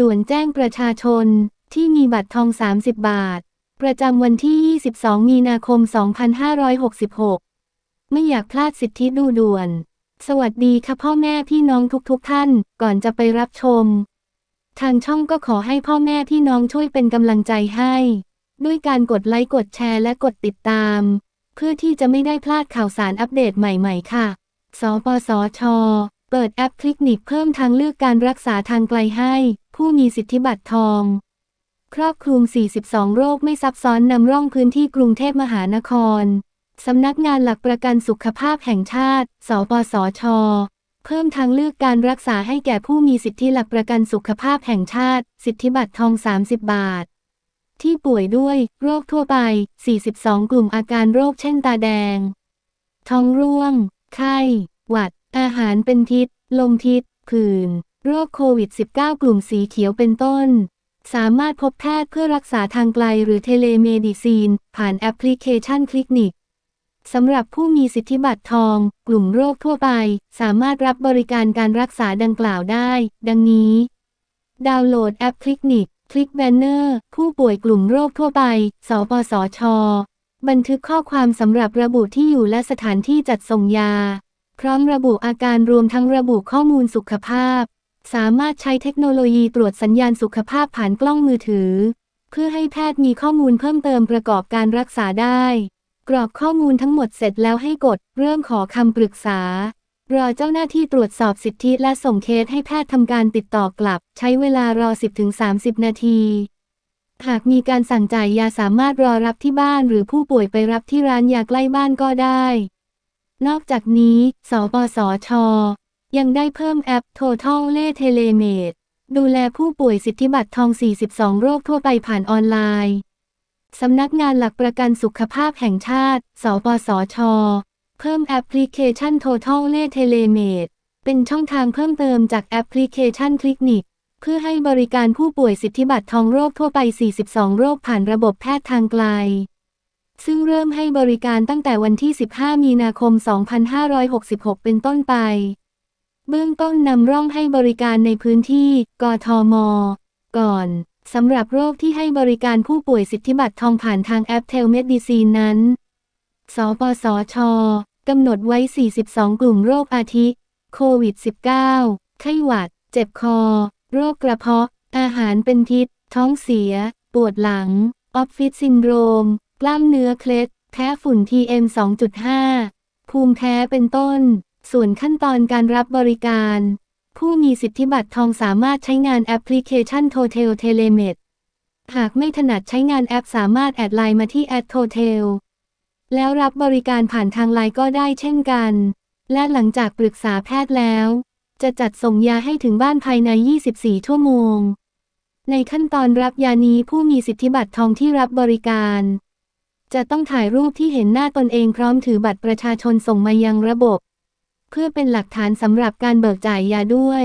ด่วนแจ้งประชาชนที่มีบัตรทอง 30 บาท ประจำวันที่ 22 มีนาคม 2566 ไม่อยากพลาดสิทธิดูด่วน สวัสดีค่ะพ่อแม่พี่น้องทุกๆทท่าน ก่อนจะไปรับชม ทางช่องก็ขอให้พ่อแม่พี่น้องช่วยเป็นกำลังใจให้ ด้วยการกดไลค์กดแชร์และกดติดตาม เพื่อที่จะไม่ได้พลาดข่าวสารอัปเดตใหม่ๆ ค่ะ สปสช เปิดแอปคลิกนิกเพิ่มทางเลือกการรักษาทางไกลให้ ผู้มีสิทธิบัตรทอง ครอบคลุม 42 โรคไม่ซับซ้อนนำร่องพื้นที่กรุงเทพมหานคร สำนักงานหลักประกันสุขภาพแห่งชาติ สปสช เพิ่มทางเลือกการรักษาให้แก่ผู้มีสิทธิหลักประกันสุขภาพแห่งชาติ สิทธิบัตรทอง 30 บาท ที่ป่วยด้วย โรคทั่วไป 42 กลุ่มอาการโรคเช่นตาแดง ท้องร่วง ไข้ หวัด อาหารเป็นพิษ ลมพิษผื่น โรคโควิด -19 กลุ่มสีเขียวเป็นต้น สามารถพบแพทย์เพื่อรักษาทางไกลหรือเทเลเมดิซีน ผ่านแอปพลิเคชันคลินิกสำหรับผู้มีสิทธิบัตรทอง กลุ่มโรคทั่วไป สามารถรับบริการการรักษาดังกล่าวได้ ดังนี้ ดาวน์โหลดแอปคลินิก คลิกแบนเนอร์ ผู้ป่วยกลุ่มโรคทั่วไป สปสช บันทึกข้อความสำหรับระบุที่อยู่และสถานที่จัดส่งยา พร้อมระบุอาการรวมทั้งระบุข้อมูลสุขภาพ สามารถใช้เทคโนโลยีตรวจสัญญาณสุขภาพผ่านกล้องมือถือ เพื่อให้แพทย์มีข้อมูลเพิ่มเติมประกอบการรักษาได้ กรอกข้อมูลทั้งหมดเสร็จแล้วให้กด เริ่มขอคำปรึกษา รอเจ้าหน้าที่ตรวจสอบสิทธิและส่งเคสให้แพทย์ทำการติดต่อกลับ ใช้เวลารอ 10-30 นาทีหากมีการสั่งจ่ายยาสามารถรอรับที่บ้านหรือผู้ป่วยไปรับที่ร้านยาใกล้บ้านก็ได้ นอกจากนี้ สปสช ยังได้เพิ่มแอป Total เล่ t e l e m e d ดูแลผู้ป่วยสิทธิบัตรทอง 42 โรคทั่วไปผ่านออนไลน์ สำนักงานหลักประกันสุขภาพแห่งชาติ สปสช เพิ่มแอปพลิเคชัน Total เล่ t e l e m e d เป็นช่องทางเพิ่มเติมจากแอปพลิเคชันคลินิก เพื่อให้บริการผู้ป่วยสิทธิบัตรทองโรคทั่วไป 42 โรคผ่านระบบแพทย์ทางไกล ซึ่งเริ่มให้บริการตั้งแต่วันที่ 15 มีนาคม 2566 เป็นต้นไป เบื้องต้นนำร่องให้บริการในพื้นที่ กทม ก่อนสำหรับโรคที่ให้บริการผู้ป่วยสิทธิบัตรทองผ่านทางแอปเทลเมดิซีนนั้น สปสชกำหนดไว้ 42 กลุ่มโรคอาทิ โควิด -19 ไข้หวัด เจ็บคอ โรคกระเพาะ อาหารเป็นพิษ ท้องเสีย ปวดหลัง ออฟฟิศซินโดรม กล้ามเนื้อเคล็ด แพ้ฝุ่น PM 2.5 ภูมิแพ้เป็นต้น ส่วนขั้นตอนการรับบริการ ผู้มีสิทธิบัตรทองสามารถใช้งานแอปพลิเคชัน Total Telemed หากไม่ถนัดใช้งานแอปสามารถแอดไลน์มาที่แอด Total แล้วรับบริการผ่านทางไลน์ก็ได้เช่นกัน และหลังจากปรึกษาแพทย์แล้ว จะจัดส่งยาให้ถึงบ้านภายใน 24 ชั่วโมง ในขั้นตอนรับยานี้ผู้มีสิทธิบัตรทองที่รับบริการ จะต้องถ่ายรูปที่เห็นหน้าตนเองพร้อมถือบัตรประชาชนส่งมายังระบบ เพื่อเป็นหลักฐานสำหรับการเบิกจ่ายยาด้วย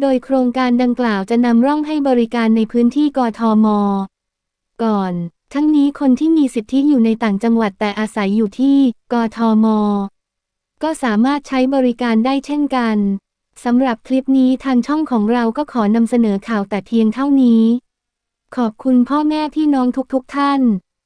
โดยโครงการดังกล่าวจะนำร่องให้บริการในพื้นที่กทม ก่อน ทั้งนี้คนที่มีสิทธิอยู่ในต่างจังหวัดแต่อาศัยอยู่ที่กทม ก็สามารถใช้บริการได้เช่นกันสำหรับคลิปนี้ทางช่องของเราก็ขอนำเสนอข่าวแต่เพียงเท่านี้ ขอบคุณพ่อแม่พี่น้องทุกๆทท่าน